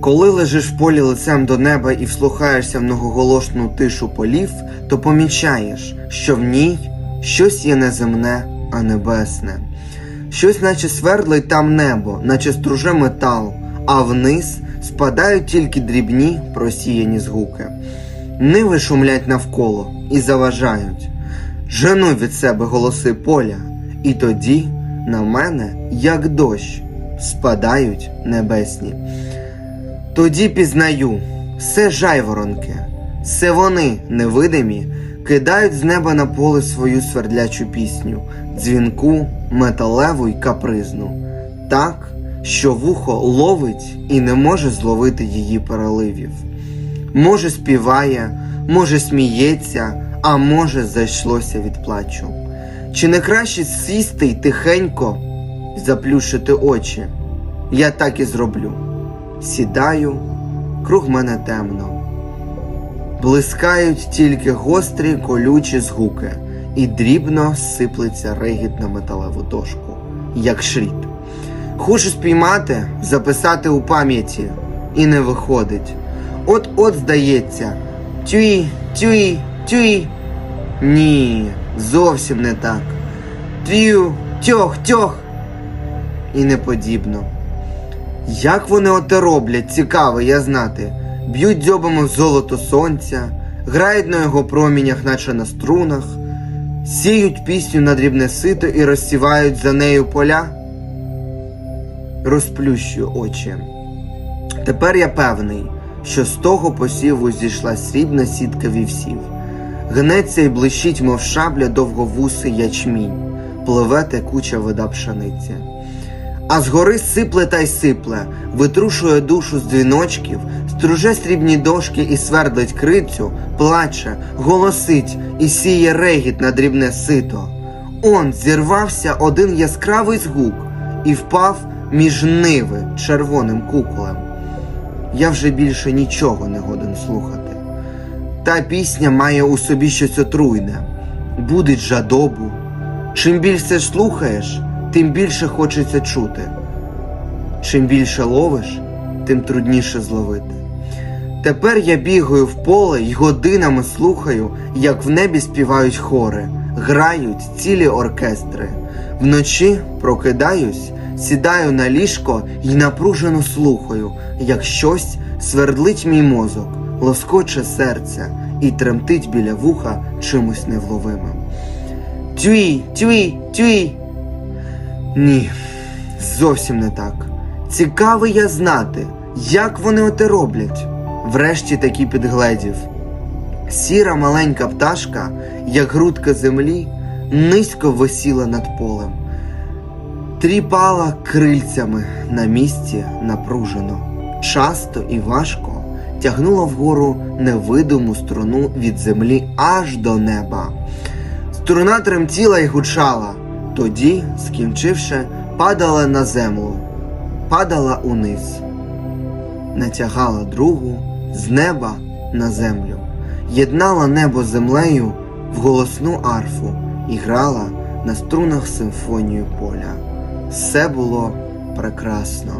Коли лежиш в полі лицем до неба і вслухаєшся в многоголошну тишу полів, то помічаєш, що в ній щось є неземне, а небесне. Щось, наче свердлить там небо, наче струже метал, а вниз спадають тільки дрібні просіяні згуки. Ниви шумлять навколо і заважають. Жену від себе голоси поля, і тоді на мене, як дощ, спадають небесні. Тоді пізнаю, все жайворонки, все вони, невидимі, кидають з неба на поле свою свердлячу пісню, дзвінку, металеву й капризну, так, що вухо ловить і не може зловити її переливів. Може, співає, може, сміється, а може, зайшлося від плачу. Чи не краще сісти й тихенько заплющити очі? Я так і зроблю. Сідаю, круг мене темно. Блискають тільки гострі колючі згуки, і дрібно сиплеться регіт на металеву дошку, як шріт. Хочу спіймати, записати у пам'яті, і не виходить. От-от здається, тюї, тюї, тюї. Ні, зовсім не так. Тюю, тьох, тьох. І не подібно. Як вони оте роблять, цікаво я знати. Б'ють дзьобами в золото сонця, грають на його промінях, наче на струнах, сіють пісню на дрібне сито і розсівають за нею поля. Розплющую очі. Тепер я певний, що з того посіву зійшла срібна сітка вівсів. Гнеться й блищить, мов шабля довговусий ячмінь, пливе текуча вода пшениці. А згори сипле та й сипле, витрушує душу з дзвіночків, струже срібні дошки і свердлить крицю, плаче, голосить і сіє регіт на дрібне сито. Он зірвався один яскравий згук і впав між ниви червоним куколем. Я вже більше нічого не годен слухати. Та пісня має у собі щось отруйне, будить жадобу. Чим більше слухаєш, тим більше хочеться чути. Чим більше ловиш, тим трудніше зловити. Тепер я бігаю в поле й годинами слухаю, як в небі співають хори, грають цілі оркестри. Вночі прокидаюсь, сідаю на ліжко й напружено слухаю, як щось свердлить мій мозок, лоскоче серце і тремтить біля вуха чимось невловимим. Тюї, тюї, тюї. Ні, зовсім не так. Цікавий я знати, як вони оте роблять. Врешті таки підгледів. Сіра маленька пташка, як грудка землі, низько висіла над полем, тріпала крильцями на місці напружено, часто і важко тягнула вгору невидиму струну від землі аж до неба. Струна тремтіла й гучала, тоді, скінчивши, падала на землю, падала униз, натягала другу з неба на землю, єднала небо землею в голосну арфу і грала на струнах симфонію поля. Все було прекрасно.